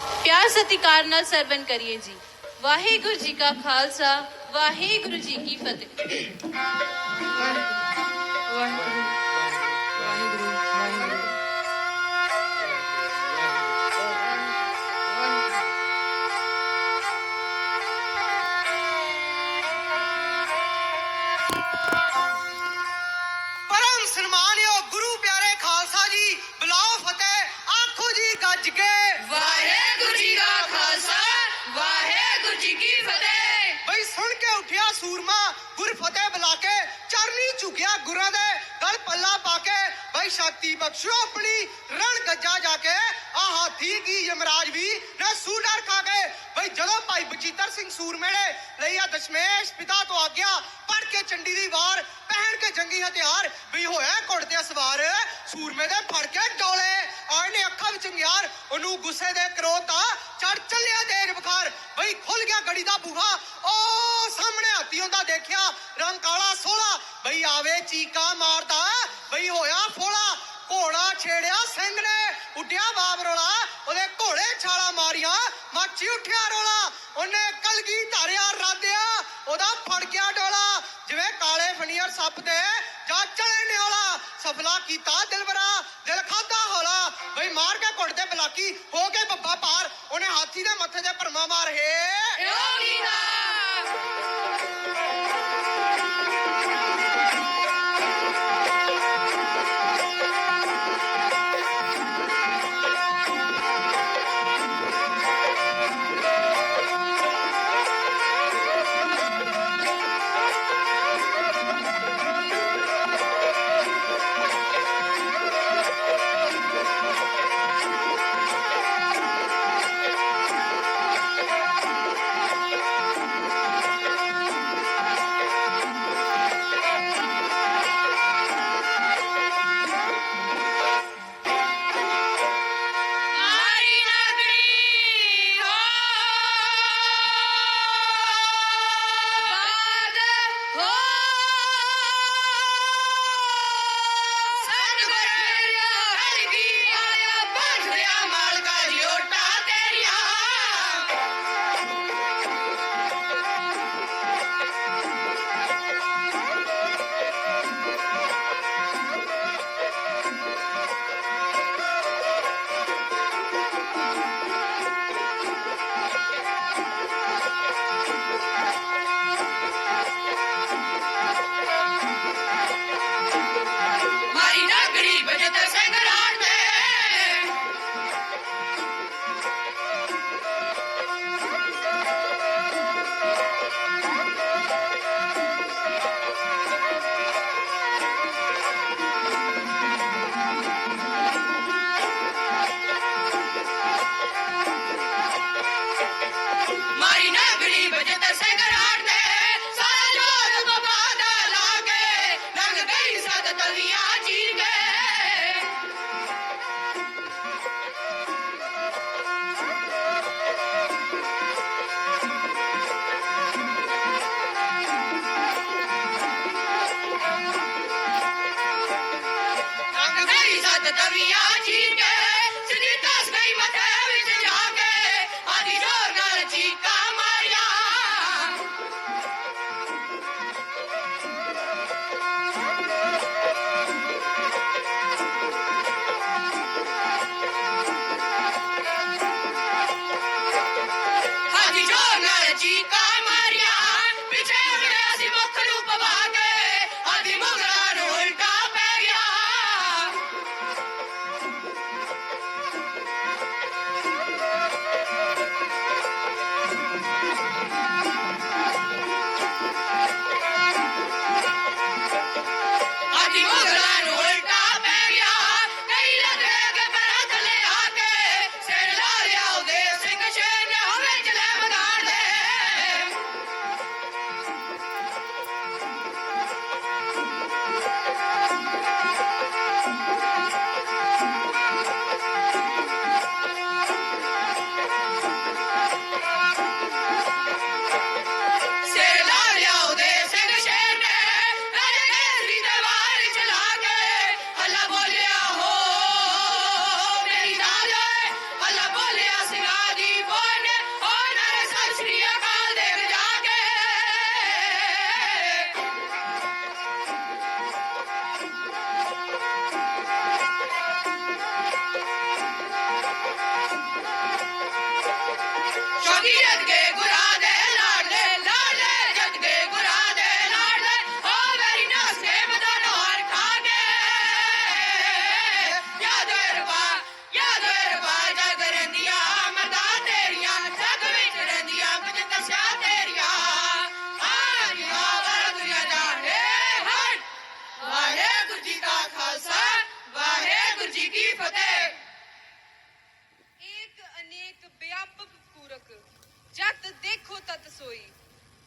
ਪਿਆਰ ਸਤਿਕਾਰ ਨਾਲ ਸਰਵਨ ਕਰੀਏ ਜੀ। ਵਾਹਿਗੁਰੂ ਜੀ ਕਾ ਖਾਲਸਾ, ਵਾਹਿਗੁਰੂ ਜੀ ਕੀ ਫਤਿਹ। ਵਾਹਿਗੁਰੂ ਗੱਜ ਕੇ ਵਾਹਿਗੁਰੂ ਜੀ ਕਾ ਖਾਲਸਾ ਵਾਹਿਗੁਰੂ ਜੀ ਕੀ ਫਤਿਹ ਬਈ ਸੁਣ ਕੇ ਉੱਠਿਆ ਸੂਰਮਾ ਗੁਰ ਫਤਿਹ ਬੁਲਾ ਕੇ ਚਰਨੀ ਝੁਕਿਆ ਗੁਰਾਂ ਦੇ ਗਲ ਪੱਲਾ ਪਾ ਕੇ ਬਈ ਸ਼ਕਤੀ ਬਖਸ਼ੋ ਆਪਣੀ ਰਣ ਗੱਜਾ ਜਾ ਕੇ ਆ ਹਾਥੀ ਕੀ ਯਮਰਾਜ ਵੀ। ਨਾ ਸੂਡਰ ਖਾ ਕੇ ਬਈ, ਜਦੋਂ ਭਾਈ ਬਚੀਤਰ ਸਿੰਘ ਸੂਰਮੇ ਲਈ ਆ ਦਸ਼ਮੇਸ਼ ਪਿਤਾ ਤੋਂ ਆਗਿਆ ਪੜ ਕੇ ਚੰਡੀ ਦੀ ਵਾਰ ਪਹਿਨ ਕੇ ਜੰਗੀ ਹਥਿਆਰ ਵੀ ਹੋਇਆ ਘੋੜ ਤੇ ਸਵਾਰ। ਸੂਰਮੇ ਦੇ ਫੜ ਕੇ ਡੋਲੇ। ਆਏ ਨੇ ਅੱਖਾਂ ਵਿੱਚ ਮਿਆਰ ਉਹਨੂੰ ਗੁੱਸੇ ਦੇ ਕਰੋਧ ਦਾ ਚੜ ਚੱਲਿਆ ਤੇਜ ਬੁਖਾਰ। ਬਈ ਖੁੱਲ ਗਿਆ ਗੜੀ ਦਾ ਬੂਹਾ। ਓ, ਸਾਹਮਣੇ ਹਾਥੀ ਹੁੰਦਾ ਦੇਖਿਆ ਰੰਗ ਕਾਲਾ ਸੋਲਾ ਬਈ, ਆਵੇ ਚੀਕਾ ਮਾਰਦਾ। ਬਈ, ਹੋਇਆ ਫੋਲਾ। ਘੋੜਾ ਛੇੜਿਆ, ਸਿੰਘ ਨੇ ਉੱਡਿਆ ਬਾਬ ਉਹਦੇ ਘੋੜੇ ਛਾਲਾ ਮਾਰੀਆਂ, ਮੱਚੀ ਉੱਠਿਆ ਰੋਲਾ, ਉਹਨੇ ਕਲਗੀ ਧਾਰਿਆ, ਰਾਧਿਆ, ਉਹਦਾ ਫੜ ਗਿਆ ਡੋਲਾ, ਜਿਵੇਂ ਕਾਲੇ ਫਨੀਅਰ ਸੱਪ ਤੇ ਜਾ ਚਲੇ ਨਿਓਲਾ, ਸਫਲਾ ਕੀਤਾ ਦਿਲਬਰਾ, ਦਿਲ ਖਾਦਾ ਹੋਲਾ, ਬਈ ਮਾਰ ਕੇ ਘੁੱਟ ਤੇ ਬਲਾਕੀ, ਹੋ ਕੇ ਬੱਬਾ ਪਾਰ, ਉਹਨੇ ਹਾਥੀ ਦੇ ਮੱਥੇ ਤੇ ਭਰਮਾ ਮਾਰ, ਹੈ ਯੋਗੀ ਦਾ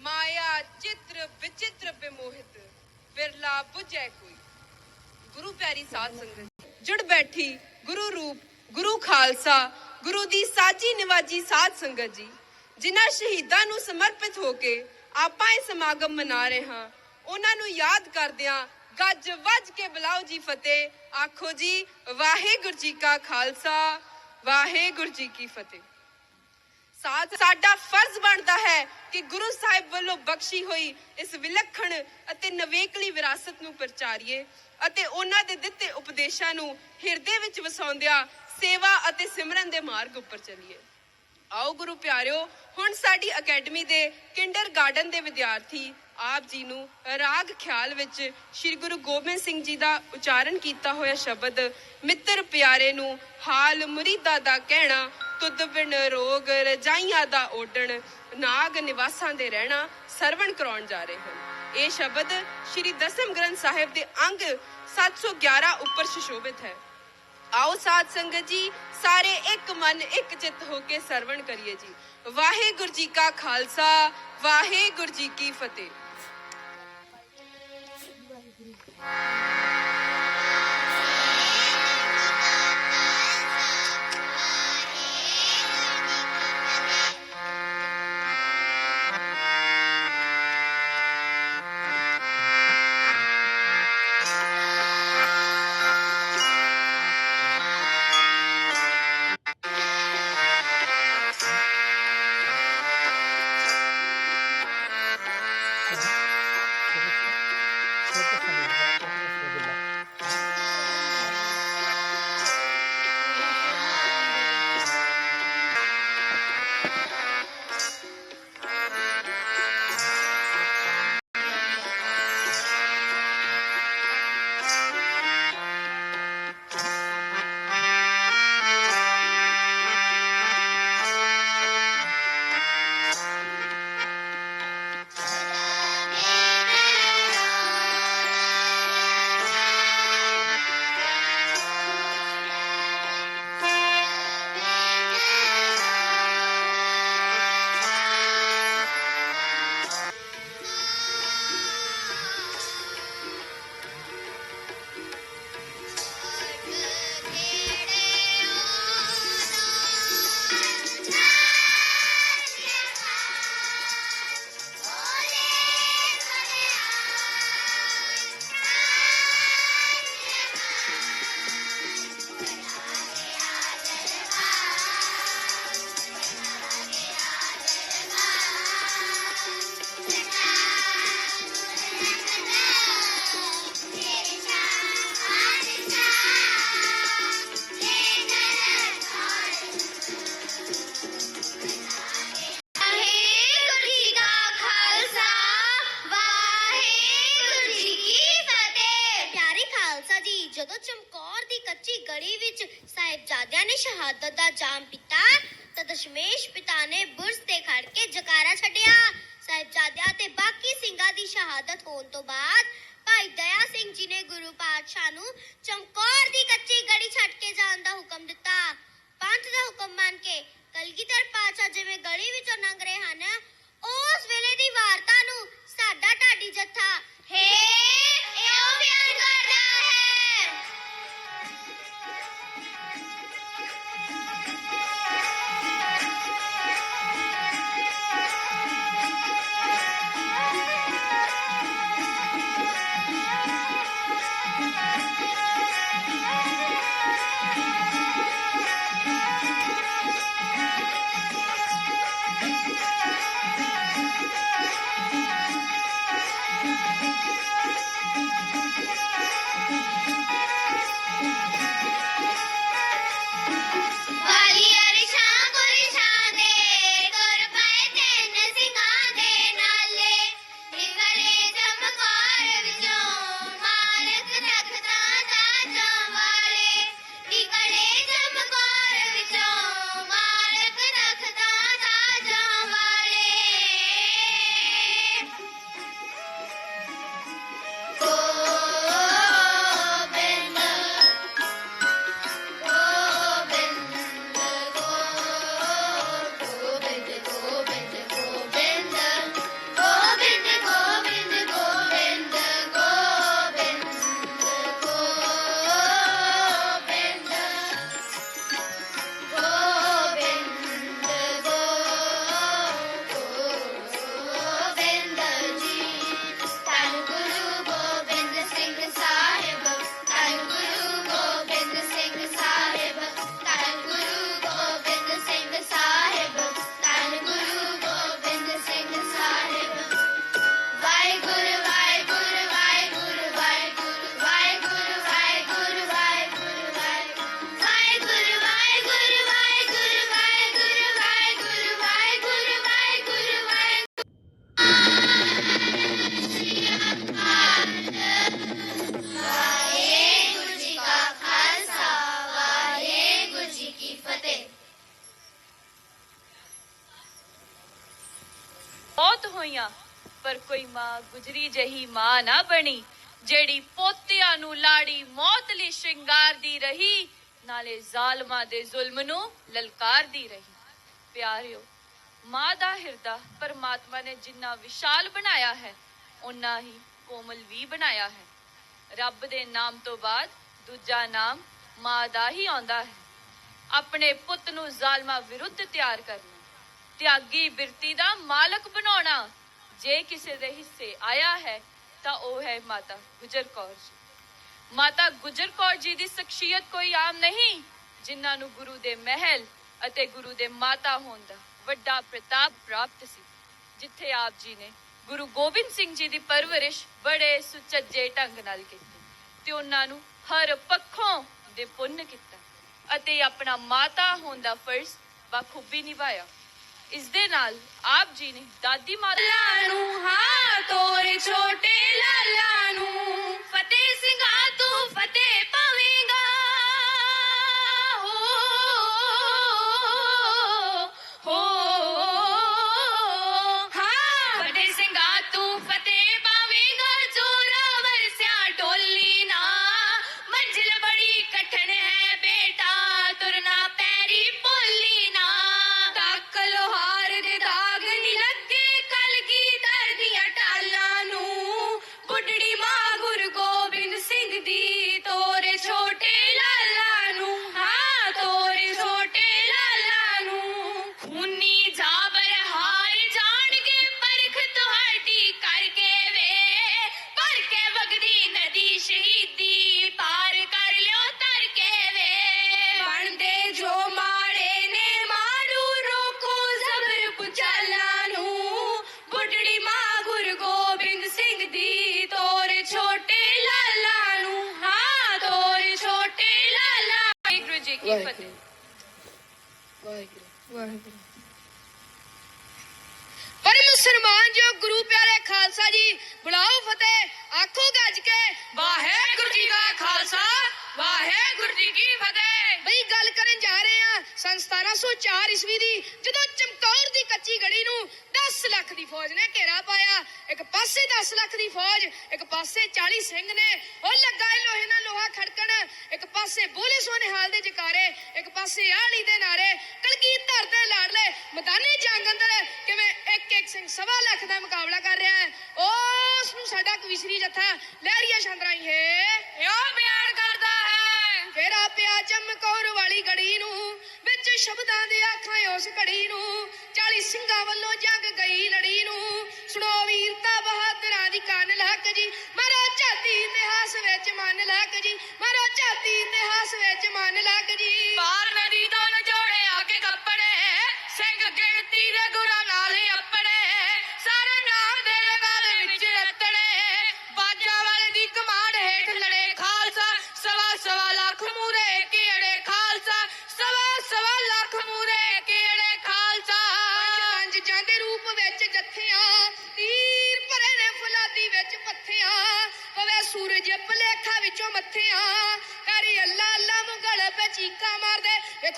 ਮਾਇਆ ਚਿੱਤਰ ਵਿਚਿੱਤਰ ਬਿਮੋਹਿਤ, ਵਿਰਲਾ 부ਜੈ ਕੋਈ। ਗੁਰੂ ਪਿਆਰੀ ਸਾਧ ਸੰਗਤ, ਜੁੜ ਬੈਠੀ ਗੁਰੂ ਰੂਪ, ਗੁਰੂ ਖਾਲਸਾ, ਗੁਰੂ ਦੀ ਸਾਜੀ ਨਿਵਾਜੀ ਸਾਧ ਸੰਗਤ ਜੀ, ਜਿਨ੍ਹਾਂ ਸ਼ਹੀਦਾਂ ਨੂੰ ਸਮਰਪਿਤ ਹੋ ਕੇ ਆਪਾਂ ਇਹ ਸਮਾਗਮ ਮਨਾ ਰਹੇ ਹਾਂ, ਉਹਨਾਂ ਨੂੰ ਯਾਦ ਕਰਦਿਆਂ ਗੱਜ ਵੱਜ ਕੇ ਬੁਲਾਓ ਜੀ ਫਤਿਹ। ਆਖੋ ਜੀ, ਵਾਹਿਗੁਰੂ ਜੀ ਕਾ ਖਾਲਸਾ, ਵਾਹਿਗੁਰੂ ਜੀ ਕੀ ਫਤਿਹ। ਸਾਡਾ ਫਰਜ਼ ਬਣਦਾ ਹੈ ਕਿ ਗੁਰੂ ਸਾਹਿਬ ਵੱਲੋਂ ਬਖਸ਼ੀ ਹੋਈ ਇਸ ਵਿਲੱਖਣ ਅਤੇ ਨਵੇਕਲੀ ਵਿਰਾਸਤ ਨੂੰ ਪ੍ਰਚਾਰੀਏ ਅਤੇ ਉਹਨਾਂ ਦੇ ਦਿੱਤੇ ਉਪਦੇਸ਼ਾਂ ਨੂੰ ਹਿਰਦੇ ਵਿੱਚ ਵਸਾਉਂਦਿਆਂ ਸੇਵਾ ਅਤੇ ਸਿਮਰਨ ਦੇ ਮਾਰਗ ਉੱਪਰ ਚੱਲੀਏ। ਆਓ ਗੁਰੂ ਪਿਆਰਿਓ, ਹੁਣ ਸਾਡੀ ਅਕੈਡਮੀ ਦੇ ਕਿੰਡਰ ਗਾਰਡਨ ਦੇ ਵਿਦਿਆਰਥੀ ਆਪ ਜੀ ਨੂੰ ਰਾਗ ਖਿਆਲ ਵਿੱਚ ਸ੍ਰੀ ਗੁਰੂ ਗੋਬਿੰਦ ਸਿੰਘ ਜੀ ਦਾ ਉਚਾਰਨ ਕੀਤਾ ਹੋਇਆ ਸ਼ਬਦ ਮਿੱਤਰ ਪਿਆਰੇ ਨੂੰ ਹਾਲ ਮੁਰੀਦਾ ਦਾ ਕਹਿਣਾ ਤੁਧ ਬਿਨ ਰੋਗ ਰਜਾਈਆਂ ਦਾ ਓਡਣ ਨਾਗ ਨਿਵਾਸਾਂ ਦੇ ਰਹਿਣਾ ਸਰਵਣ ਕਰਾਉਣ ਜਾ ਰਹੇ ਹਨ। ਇਹ ਸ਼ਬਦ ਸ੍ਰੀ ਦਸਮ ਗ੍ਰੰਥ ਸਾਹਿਬ ਦੇ ਅੰਗ 711 ਉੱਪਰ ਸੁਸ਼ੋਭਿਤ ਹੈ। ਆਓ ਸਾਧ ਸੰਗਤ ਜੀ, ਸਾਰੇ ਇੱਕ ਮਨ, ਇੱਕ ਚਿੱਤ ਹੋ ਕੇ ਸਰਵਣ ਕਰੀਏ ਜੀ। ਵਾਹਿਗੁਰੂ ਜੀ ਕਾ ਖਾਲਸਾ, ਵਾਹਿਗੁਰੂ ਜੀ ਕੀ ਫਤਿਹ। ਵਾਹਿਗੁਰੂ ਗੁਜਰੀ ਜਹੀ ਮਾਂ ਨਾ ਬਣੀ, ਜਿਹੜੀ ਪੋਤਿਆਂ ਨੂੰ ਲਾੜੀ ਮੌਤ ਲਈ ਸ਼ਿੰਗਾਰਦੀ ਰਹੀ, ਨਾਲੇ ਜ਼ਾਲਮਾਂ ਦੇ ਜ਼ੁਲਮ ਨੂੰ ਲਲਕਾਰਦੀ ਰਹੀ। ਪਿਆਰਿਓ, ਮਾਂ ਦਾ ਹਿਰਦਾ ਪਰਮਾਤਮਾ ਨੇ ਜਿੰਨਾ ਵਿਸ਼ਾਲ ਬਣਾਇਆ ਹੈ ਉਨਾ ਹੀ ਕੋਮਲ ਵੀ ਬਣਾਇਆ ਹੈ। ਰੱਬ ਦੇ ਨਾਮ ਤੋਂ ਬਾਅਦ ਦੂਜਾ ਨਾਮ ਮਾਂ ਦਾ ਹੀ ਆਉਂਦਾ ਹੈ। ਆਪਣੇ ਪੁੱਤ ਨੂੰ ਜ਼ਾਲਮਾ ਵਿਰੁੱਧ ਤਿਆਰ ਕਰਨਾ, ਤਿਆਗੀ ਬਿਰਤੀ ਦਾ ਮਾਲਕ ਬਣਾਉਣਾ ਜੇ ਕਿਸੇ ਦੇ ਹਿੱਸੇ ਆਇਆ ਹੈ, ਤਾਂ ਉਹ ਹੈ ਮਾਤਾ ਗੁਜਰ ਕੌਰ ਜੀ। ਮਾਤਾ ਗੁਜਰ ਕੌਰ ਜੀ ਦੀ ਸ਼ਖਸੀਅਤ ਕੋਈ ਆਮ ਨਹੀਂ, ਜਿਨ੍ਹਾਂ ਨੂੰ ਗੁਰੂ ਦੇ ਮਹਿਲ ਅਤੇ ਗੁਰੂ ਦੇ ਮਾਤਾ ਹੋਣ ਦਾ ਵੱਡਾ ਪ੍ਰਤਾਪ ਪ੍ਰਾਪਤ ਸੀ, ਜਿੱਥੇ ਆਪ ਜੀ ਨੇ ਗੁਰੂ ਗੋਬਿੰਦ ਸਿੰਘ ਜੀ ਦੀ ਪਰਵਰਿਸ਼ ਬੜੇ ਸੁਚੱਜੇ ਢੰਗ ਨਾਲ ਕੀਤੀ ਤੇ ਉਹਨਾਂ ਨੂੰ ਹਰ ਪੱਖੋਂ ਦੇ ਪੁੰਨ ਕੀਤਾ ਅਤੇ ਆਪਣਾ ਮਾਤਾ ਹੋਣ ਦਾ ਫਰਜ਼ ਬਖੂਬੀ ਨਿਭਾਇਆ। ਇਸ ਦੇ ਨਾਲ ਆਪ ਜੀ ਨੇ ਦਾਦੀ ਮਾਤਾ ਲਾਣੂ ਹਾਂ ਤੋਰੇ ਛੋਟੇ ਲਾਲਾ ਨੂੰ। ਵਾਹਿਗੁਰੂ ਪਰ ਮੁਸਲਮਾਨ ਜੋ ਗੁਰੂ ਪਿਆਰੇ ਖਾਲਸਾ ਜੀ ਬੁਲਾਓ ਫਤਿਹ, ਆਖੋ ਗੱਜ ਕੇ, ਵਾਹਿਗੁਰੂ ਜੀ ਦਾ ਖਾਲਸਾ। ਵਾਹਿਗੁਰੂ ਜੀ ਕੀ ਫਤਿਹ। ਬਈ ਗੱਲ ਕਰਨ ਜਾ ਰਹੇ ਆ ਸਨ 1704 ਈਸਵੀ ਦੀ, ਜਦੋਂ ਚਮਕੌਰ ਦੀ ਕੱਚੀ ਗੜੀ ਨੂੰ 10 ਲੱਖ ਦੀ ਫੌਜ ਨੇ ਘੇਰਾ ਪਾਇਆ, ਇੱਕ ਪਾਸੇ 10 ਲੱਖ ਦੀ ਫੌਜ, ਇੱਕ ਪਾਸੇ 40 ਸਿੰਘ ਨੇ, ਉਹ ਲੱਗਾ ਏ ਲੋਹੇ ਨਾਲ ਲੋਹਾ ਖੜਕਣ, ਇੱਕ ਪਾਸੇ ਬੋਲੇ ਸੋ ਨਿਹਾਲ ਦੇ ਜਕਾਰੇ, ਇੱਕ ਪਾਸੇ ਆਲੀ ਦੇ ਨਾਰੇ ਕਲਗੀਧਰ ਦੇ ਲਾੜਲੇ ਮੈਦਾਨੀ ਜੰਗ ਅੰਦਰ ਕਿਵੇਂ ਇੱਕ ਇੱਕ ਸਿੰਘ ਸਵਾ ਲੱਖ ਦਾ ਮੁਕਾਬਲਾ ਕਰ ਰਿਹਾ ਹੈ। ਉਸ ਨੂੰ ਸਾਡਾ ਕਵਿਸ਼ਰੀ ਜੱਥਾ, ਲਹਿਰੀਆ ਸ਼ੰਦਰਾਈ ਹੈ। ਚਮਕੌਰ ਵਾਲੀ ਗੜੀ ਨੂੰ, ਵਿੱਚ ਸ਼ਬਦਾਂ ਦੇ ਆਖਾਂ ਉਸ ਘੜੀ ਨੂੰ 40 ਸਿੰਘਾਂ ਵੱਲੋਂ ਜੰਗ ਗਈ ਲੜੀ ਨੂੰ। ਸੁਣੋ ਵੀਰਤਾ ਬਹਾਦਰਾਂ ਦੀ ਕੰਨ ਲੱਕ ਜੀ, ਮਾਰੋ ਝਾਤੀ ਇਤਿਹਾਸ ਵਿੱਚ ਮਨ ਲੱਕ ਜੀ, ਮਾਰੋ ਝਾਤੀ ਇਤਿਹਾਸ ਵਿੱਚ ਮਨ ਲੱਕ ਜੀ। ਪਾਰ ਨਦੀ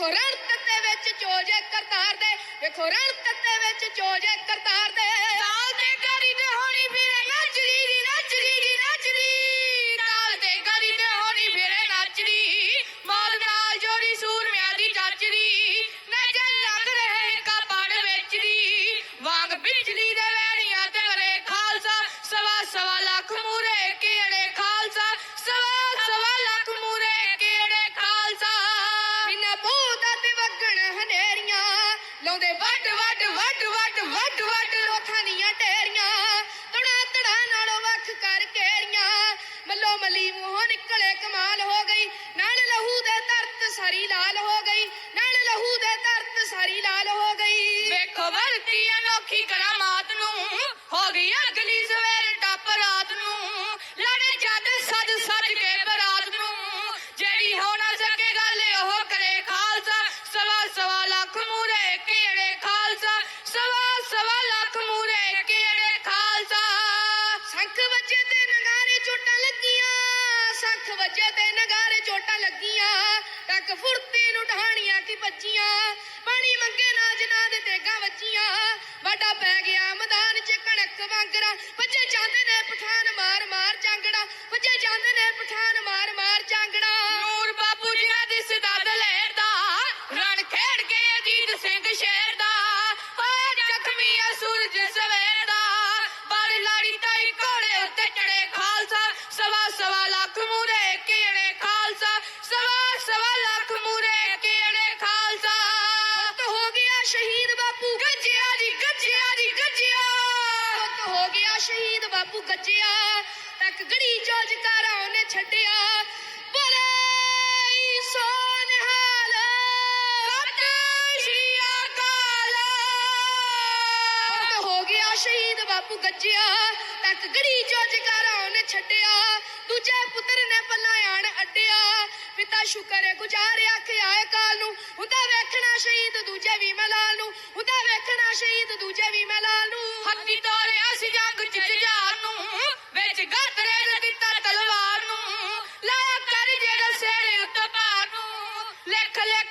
ਵੇਖੋ ਰਣ ਤੱਤੇ ਵਿੱਚ ਚੋਜੇ ਕਰਤਾਰ ਦੇ ਵੇਖੋ ਰਣ ਤੱਤੇ ਵਿੱਚ ਚੋਜੇ ਕਰਤਾਰ ਦੇ। ਲਾਉਂਦੇ ਵੱਡ ਵੱਡ ਵੱਡ ਵੱਡ ਵੱਡ ਸੰਖ ਵੱਜੇ ਤੇ ਨਗਾਰੇ ਚੋਟਾਂ ਲੱਗੀਆਂ, ਸੰਖ ਵੱਜੇ ਤੇ ਨਗਾਰੇ ਚੋਟਾਂ ਲੱਗੀਆਂ। ਟੱਕ ਫੁਰਤੀ ਨੂੰ ਢਾਣੀਆਂ ਕੀ ਬੱਚੀਆਂ ਪਾਣੀ ਮੰਗੇ ਨਾ ਜਨਾ ਦੇ ਤੇਗਾ ਵੱਜੀਆਂ। ਵਾਡਾ ਪੈ ਗਿਆ ਮੈਦਾਨ ਚ ਕਣਕ ਵਾਂਗਰਾ ਵੱਜੇ ਜਾਂਦੇ ਨੇ ਪਠਾਨ ਮਾਰ ਮਾਰ ਜਾਂਗੜਾ ਵੱਜੇ ਜਾਂਦੇ ਨੇ ਪਠਾਨ ਮਾਰ ਮਾਰ ਜਾਂਗੜਾ। ਸ਼ਹੀਦ ਤੱਕ ਗੜੀ ਚੋ ਜਕਾਰਾ ਉਹਨੇ ਛੱਡਿਆ। ਬੋਲੇ ਸੋ ਨਿਹਾਲ ਸਤਿ ਸ਼੍ਰੀ ਅਕਾਲ ਪੁੱਤ ਹੋ ਗਿਆ ਸ਼ਹੀਦ ਬਾਪੂ ਗੱਜਿਆ, ਤੱਕ ਗੜੀ ਚੋ ਜਕਾਰਾ ਉਹਨੇ ਛੱਡਿਆ। ਦੂਜੇ ਪੁੱਤਰ ਨੇ ਪੱਲਾ ਆਣ ਅੱਡਿਆ। ਪਿਤਾ ਸ਼ੁਕਰ ਗੁਜ਼ਾਰਿਆ ਖਿਆਏ ਕਾਲ ਨੂੰ। ਹੁੰਦਾ ਵੇਖਣਾ ਸ਼ਹੀਦ, ਦੂਜੇ ਵੀ ਮਲਾਲ ਨੂੰ। ਹੁੰਦਾ ਵੇਖਣਾ ਸ਼ਹੀਦ, ਦੂਜੇ ਵੀ ਮਲਾਲ ਨੂੰ। ਹੱਥੀ ਤੋਰਿਆ ਸੀ ਜੰਗ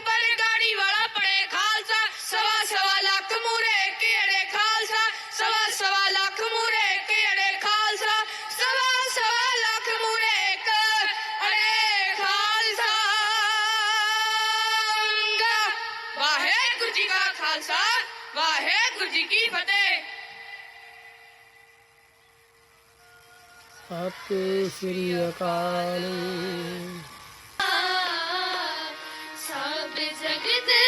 ਲਿਖ ਲਿਖ ਬੜੀ ਗਾੜੀ ਵਾਲਾ ਪੜੇ ਖਾਲਸਾ ਸਵਾ ਸਵਾ ਲੱਖ ਮੂਰੇ ਕਿਹੜੇ ਖਾਲਸਾ ਸਵਾ ਸਵਾ ਲੱਖ ਮੂਰੇ ਕਿਹੜੇ ਖਾਲਸਾ ਸਵਾ ਸਵਾ ਲੱਖ ਮੂਰੇ ਇੱਕ ਅੜੇ ਖਾਲਸਾ ਵਾਹਿਗੁਰੂ ਜੀ ਕਾ ਖਾਲਸਾ ਵਾਹਿਗੁਰੂ ਜੀ ਕੀ ਫਤਿਹ ਸਤਿ ਸ੍ਰੀ ਅਕਾਲ Patricia Cristian.